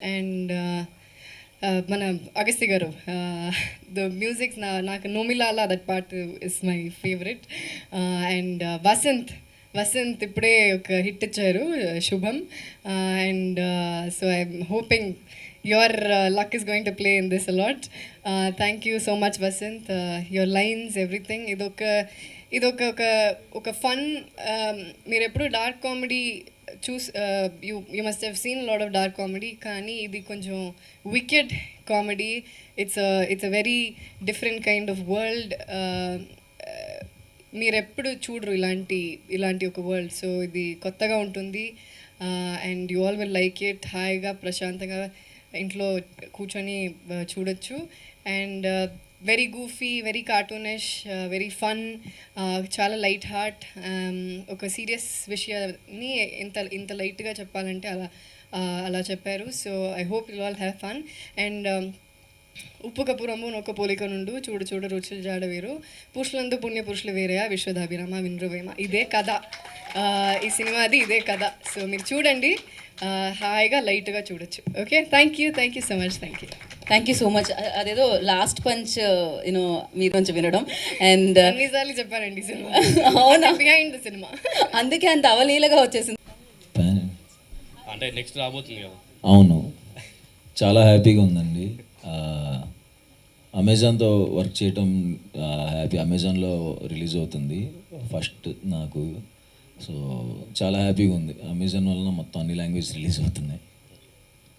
And మన అగస్తి గారు the music నా నాకు నోమిలాలా that part is my favourite. And Vasanth Vasanth ఇప్పుడే ఒక హిట్ ఇచ్చారు Subham. And so I'm hoping your luck is going to play in this a lot. Thank you so much Vasanth your lines everything. ఇదొక ఇదొక ఒక ఒక fun మీరు ఎప్పుడు dark comedy choose you you must have seen lot of dark comedy కానీ ఇది కొంచెం wicked comedy it's it's a very different kind of world మీరు ఎప్పుడు చూడరు ఇలాంటి ఇలాంటి ఒక వరల్డ్ సో ఇది కొత్తగా ఉంటుంది. And you all will like it హాయిగా ప్రశాంతంగా ఇంట్లో కూర్చొని uh, చూడొచ్చు. And very goofy very cartoonish very fun చాలా లైట్ హార్ట్ um, ఒక సీరియస్ విషయాన్ని ఇంత ఇంత లైట్గా చెప్పాలంటే అలా అలా చెప్పారు. So I hope you all have fun and ఉప్పు కపురము నొక్క పోలిక నుండు చూడు చూడు రుచులు జాడ వేరు. పురుషులందు పుణ్య పురుషులు వేరేయా విశ్వదాభిరామ వినృవేమ. ఇదే కథ. ఈ సినిమాది ఇదే కథ. సో మీరు చూడండి. హాయిగా లైట్గా చూడొచ్చు. Okay thank you thank you so much thank you thank you so much అదేదో లాస్ట్ పంచ్ యూనో మీరు కొంచెం వినడం. అండ్ అన్నిసార్లు చెప్పానండి ఈ సినిమా? అవునా? బిహైండ్ ద సినిమా అందుకే అంత అవలీలగా వచ్చేసింది. అంటే నెక్స్ట్ రాబోతుంది కదా. అవును. చాలా హ్యాపీగా ఉందండి. ఆ, అమెజాన్తో వర్క్ చేయటం హ్యాపీ అమెజాన్లో రిలీజ్ అవుతుంది. ఫస్ట్ నాకు. సో చాలా హ్యాపీగా ఉంది. అమెజాన్ వలన మొత్తం అన్ని లాంగ్వేజ్ రిలీజ్ అవుతున్నాయి.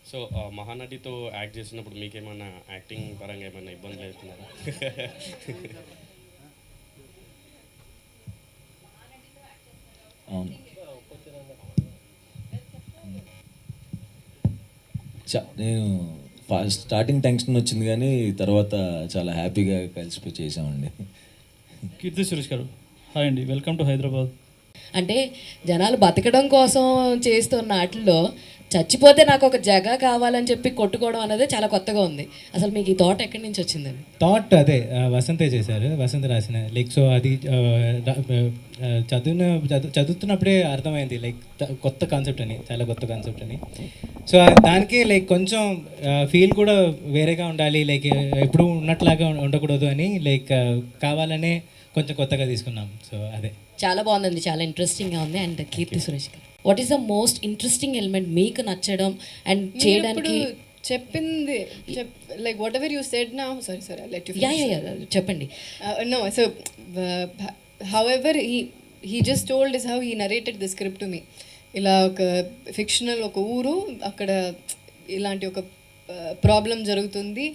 సో ఆ, మహానటితో యాక్ట్ చేసినప్పుడు మీకేమైనా యాక్టింగ్ పరంగా ఏమైనా ఇబ్బందులు అవుతున్నారా అవును. చా నేను ఫస్ట్ స్టార్టింగ్ టెన్షన్ వచ్చింది కానీ తర్వాత చాలా హ్యాపీగా కలిసిపోయి చేసామండి కీర్తి సురేష్ గారు హాయ్ అండి వెల్కమ్ టు హైదరాబాద్. అంటే జనాలు బతకడం కోసం చేస్తున్న వాటిల్లో చచ్చిపోతే నాకు ఒక జగ కావాలని చెప్పి కొట్టుకోవడం అనేది చాలా కొత్తగా ఉంది. అసలు మీకు ఈ థాట్ ఎక్కడి నుంచి వచ్చిందండి? థాట్ అదే వసంతే చేశారు వసంత్ రాసిన. లైక్ సో అది చదివిన చదువు చదువుతున్నప్పుడే అర్థమైంది. లైక్ కొత్త కాన్సెప్ట్ అని చాలా కొత్త కాన్సెప్ట్ అని. సో దానికి లైక్ కొంచెం ఫీల్ కూడా వేరేగా ఉండాలి. లైక్ ఎప్పుడు ఉన్నట్లాగా ఉండకూడదు అని లైక్ కావాలనే కొంచెం కొత్తగా తీసుకున్నాం. సో అదే. చాలా బాగుందండి. చాలా ఇంట్రెస్టింగ్గా ఉంది. And Keerthy Suresh garu. What is the most interesting element మీకు నచ్చడం అండ్ చేయడానికి చెప్పింది చెప్ like whatever you said నా సారీ సారీ లెట్ యూ చెప్పండి. Uh, no, so uh, however he he just told is how he narrated the script to me. ఇలా ఒక fictional ఒక ఊరు అక్కడ ఇలాంటి ఒక ప్రాబ్లం జరుగుతుంది.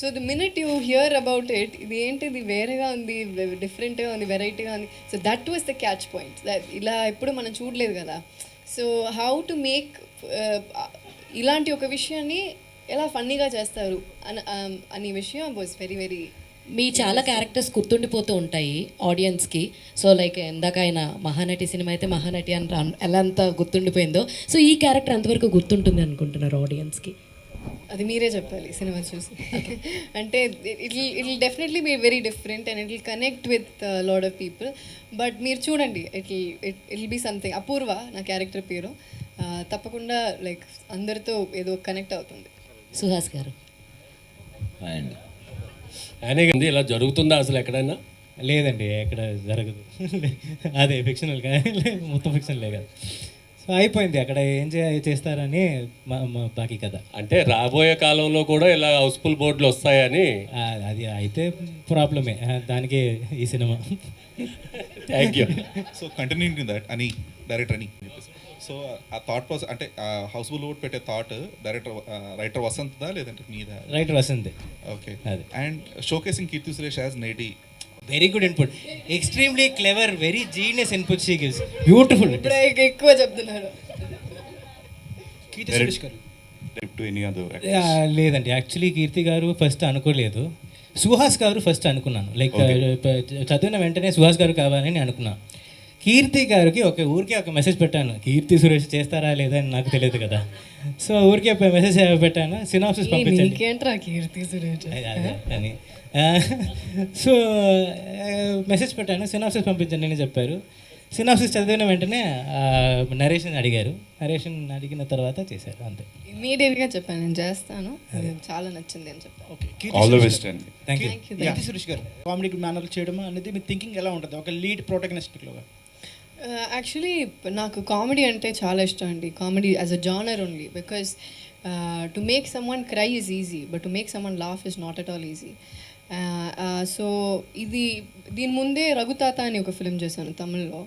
So the minute you hear about it ఇది ఏంటి ఇది వేరేగా ఉంది డిఫరెంట్గా ఉంది వెరైటీగా ఉంది. So that was the catch point ఇలా ఎప్పుడు మనం చూడలేదు కదా. సో హౌ టు మేక్ ఇలాంటి ఒక విషయాన్ని ఎలా ఫన్నీగా చేస్తారు? అని అనే విషయం వాజ్ వెరీ వెరీ మీ చాలా క్యారెక్టర్స్ గుర్తుండిపోతూ ఉంటాయి ఆడియన్స్కి సో లైక్ ఇందాక ఆయన మహానటి సినిమా అయితే మహానటి అని ఎలా అంత గుర్తుండిపోయిందో. సో ఈ క్యారెక్టర్ అంతవరకు గుర్తుంటుంది అనుకుంటున్నారు ఆడియన్స్కి అది మీరే చెప్పాలి సినిమా చూసి. అంటే it it definitely be very different and it will connect with lot of people. But మీరు చూడండి it it it be something Apoorva నా క్యారెక్టర్ పేరు. తప్పకుండా లైక్ అందరితో ఏదో కనెక్ట్ అవుతుంది. సుహాస్ గారు. అండ్ ఆయనే ఉంది ఇలా జరుగుతుందా అసలు ఎక్కడైనా? లేదండి ఎక్కడ జరగదు. అదే ఫిక్షనల్ మొత్తం ఫిక్షనలే కదా. సో అయిపోయింది. అక్కడ ఏం చే చేస్తారని మా- మా బాకీ కథ. అంటే రాబోయే కాలంలో కూడా ఇలా హౌస్ఫుల్ బోర్డులు వస్తాయని? అది అయితే ప్రాబ్లమే. దానికి ఈ cinema. Thank you. So continuing in that అని డైరెక్టర్ అని సో ఆ థాట్ ప్రాసెస్ అంటే హౌస్ఫుల్ లోడ్ పెట్టే థాట్ డైరెక్టర్ రైటర్ వసంత్దా లేదంటే మీదా? రైట్ వసంత్. ఓకే. అదే. And showcasing Keerthy Suresh as naughty very good input extremely clever very genius input she gives beautiful ఎక్కువ చెప్తున్నారు. లేదండి. యాక్చువల్లీ కీర్తి గారు ఫస్ట్ అనుకోలేదు. సుహాస్ గారు ఫస్ట్ అనుకున్నాను. లైక్ చదివిన వెంటనే సుహాస్ గారు కావాలని అనుకున్నాను కీర్తి గారికి ఒక ఊరికే ఒక మెసేజ్ పెట్టాను. కీర్తి సురేష్ చేస్తారా లేదా అని నాకు తెలియదు కదా. సో ఊరికే మెసేజ్ పెట్టాను. సినాప్సిస్ పంపించండి. కీర్తి సురేష్? అని. సో మెసేజ్ పెట్టాను. సినాప్సిస్ పంపించండి అని చెప్పారు. సినాప్సిస్ చదివిన వెంటనే నరేషన్ అడిగారు. నరేషన్ అడిగిన తర్వాత చేశారు అంతే. ఇమీడియట్గా చెప్పాను నేను చేస్తాను. చాలా నచ్చింది అని చెప్పాను. కీర్తి సురేష్ గారు. కామెడీ మేనర్ చేయడం అనేది మీ థింకింగ్ ఎలా ఉంటుంది? ఒక లీడ్ ప్రోటగనిస్టిక్లోగా యాక్చువల్లీ నాకు కామెడీ అంటే చాలా ఇష్టం అండి. Comedy as a genre only because to make someone cry is easy but to make someone laugh is not at all easy so ఇది దీని ముందే రఘుతాత అని ఒక ఫిలిం చేశాను తమిళ్ళో.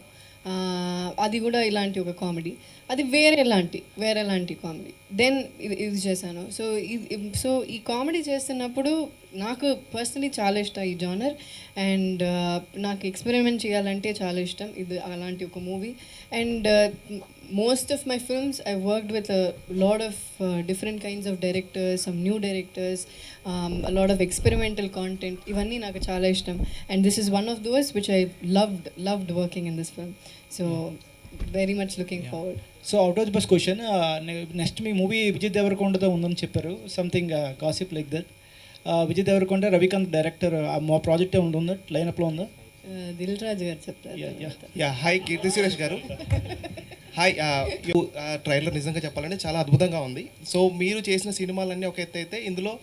అది కూడా ఇలాంటి ఒక కామెడీ అది వేరే లాంటి వేరే లాంటి కామెడీ దెన్ ఇది ఇది చేశాను. సో ఇది సో ఈ కామెడీ చేస్తున్నప్పుడు నాకు పర్సనలీ చాలా ఇష్టం ఈ జానర్ అండ్ నాకు ఎక్స్పెరిమెంట్ చేయాలంటే చాలా ఇష్టం. ఇది అలాంటి ఒక movie and most of my films I worked with lot of different kinds of directors some new directors lot of experimental content ఇవన్నీ నాకు చాలా ఇష్టం. And this is one of those which I loved loved working in this film so very much looking forward so out of box question next me movie Vijay దేవరకొండతో ఉందని చెప్పారు. Something gossip like that Vijay Devarakonda Ravikanth director మా project ఉందా లైనప్లో ఉందా? దిల్ రాజు గారు చెప్తారు. Yeah hi కీర్తి సురేష్ గారు. హాయ్ ట్రైలర్ నిజంగా చెప్పాలంటే చాలా అద్భుతంగా ఉంది. సో మీరు చేసిన సినిమాలన్నీ ఒక ఎత్తు అయితే ఇందులో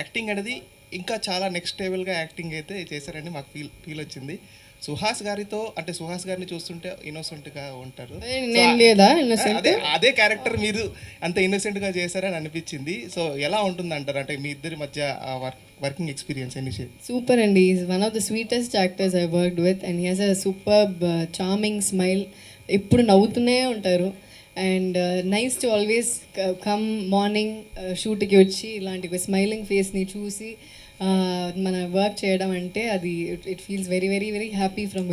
యాక్టింగ్ అనేది ఇంకా చాలా నెక్స్ట్ లెవెల్గా యాక్టింగ్ అయితే చేశారని మాకు ఫీల్ ఫీల్ వచ్చింది. సుహాస్ గారితో అంటే సుహాస్ గారిని చూస్తుంటే ఇన్నోసెంట్గా ఉంటారు. ఏ, నేను లేదా? అదే అదే క్యారెక్టర్ మీరు అంత ఇన్నోసెంట్గా చేశారని అనిపించింది. సో ఎలా ఉంటుంది అంటారు అంటే మీ ఇద్దరి మధ్య వర్క్ వర్కింగ్ ఎక్స్పీరియన్స్ ఎన్ని సూపర్ అండి. Is one of the sweetest actors I worked with and he has a super charming smile ఎప్పుడు నవ్వుతూనే ఉంటారు. And nice to always come morning షూట్కి వచ్చి ఇలాంటి స్మైలింగ్ ఫేస్ని చూసి మన వర్క్ చేయడం అంటే అది it feels very very very happy from